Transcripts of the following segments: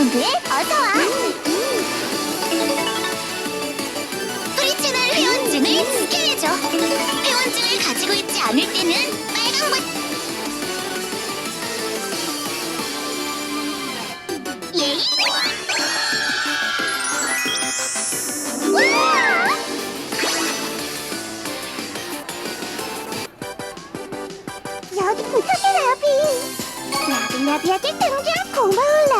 프렌드에 어서 와. 우리 채널 회원증을 스캔해줘. 회원증을 가지고 있지 않을 때는 빨간 버 예이! 와! 여기 부탁해 라비 라비라비한테 등장 고마워 라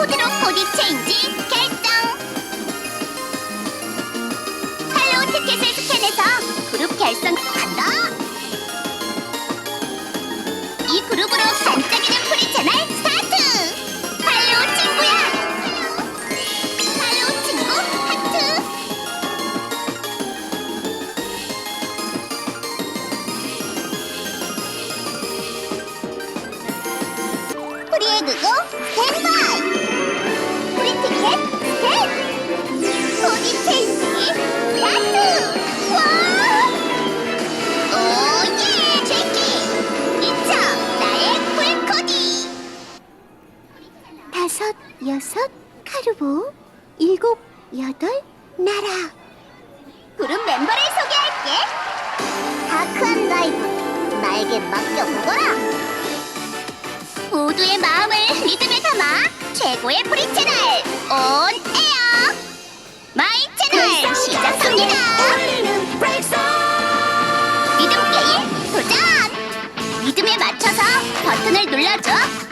이 코드로 코디 체인지 결정. 할로우 티켓을 스캔해서 그룹 결성 간다. 이 그룹으로 반짝이는 프리 채널 스타트! 할로 친구야! 할로 친구 하트! 프리의 그거 스탠 여섯, 카르보, 일곱, 여덟, 나라. 그룹 멤버를 소개할게. 다크한 라이브, 나에게 맡겨보거라. 모두의 마음을 리듬에 담아 최고의 프리 채널 온 에어 마이 채널 시작합니다. 리듬 게임 도전! 리듬에 맞춰서 버튼을 눌러줘.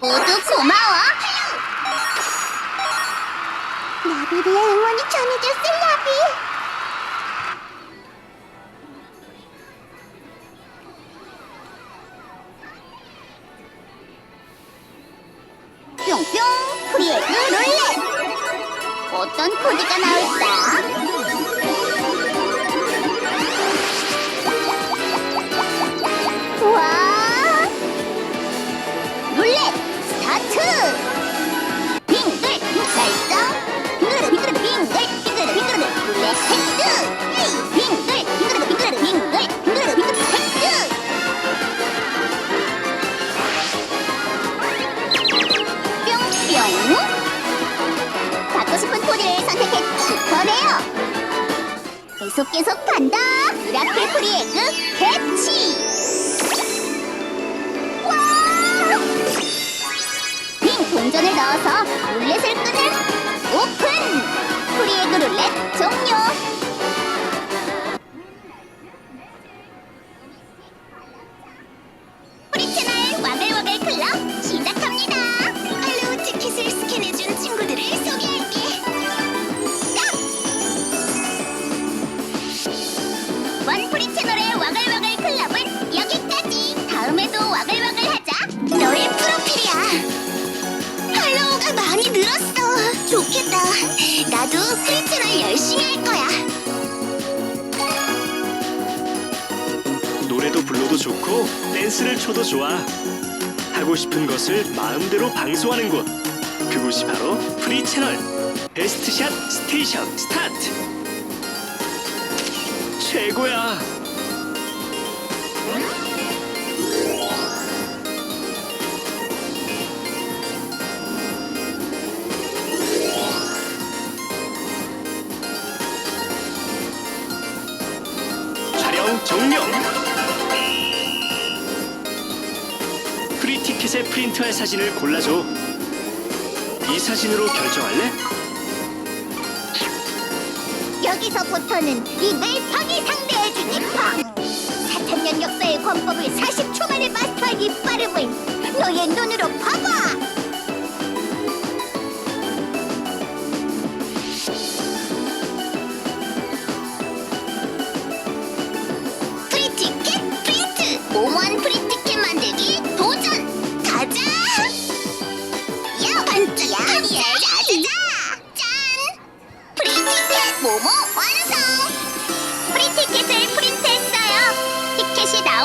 모두 고마워. 라비리의 응원이 전해졌어, 라비. 뿅뿅 프리에그 룰렛. 어떤 코드가 나올까? 계속 간다. 미라클 프리에그 개치. 원 프리 채널의 와글와글 클럽은 여기까지. 다음에도 와글와글 하자. 너의 프로필이야. 할로우가 많이 늘었어. 좋겠다. 나도 프리 채널 열심히 할 거야. 노래도 불러도 좋고 댄스를 춰도 좋아. 하고 싶은 것을 마음대로 방송하는 곳. 그곳이 바로 프리 채널. 베스트샷 스테이션 스타트. 최고야. 촬영 종료. 프리 티켓에 프린트할 사진을 골라줘. 이 사진으로 결정할래? 여기서부터는 이 멜팡이 상대해주지 팡! 4천년 역사의 권법을 40초 만에 마스터한 이 빠름을 너의 눈으로 봐봐!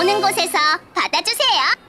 오는 곳에서 받아주세요.